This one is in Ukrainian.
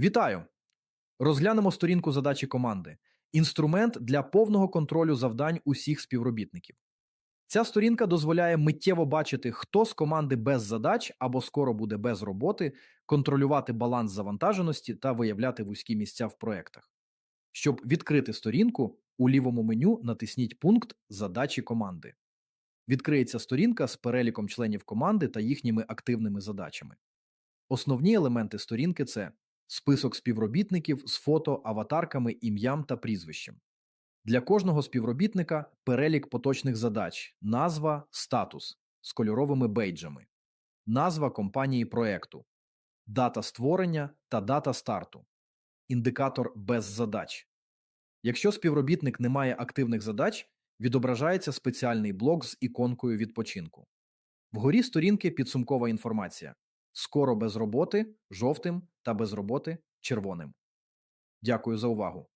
Вітаю! Розглянемо сторінку задачі команди. Інструмент для повного контролю завдань усіх співробітників. Ця сторінка дозволяє миттєво бачити, хто з команди без задач або скоро буде без роботи, контролювати баланс завантаженості та виявляти вузькі місця в проектах. Щоб відкрити сторінку, у лівому меню натисніть пункт Задачі команди. Відкриється сторінка з переліком членів команди та їхніми активними задачами. Основні елементи сторінки це список співробітників з фото, аватарками, ім'ям та прізвищем. Для кожного співробітника перелік поточних задач, назва, статус з кольоровими бейджами, назва компанії проекту, дата створення та дата старту, індикатор без задач. Якщо співробітник не має активних задач, відображається спеціальний блок з іконкою відпочинку. Вгорі сторінки підсумкова інформація. Скоро без роботи жовтим та без роботи червоним. Дякую за увагу.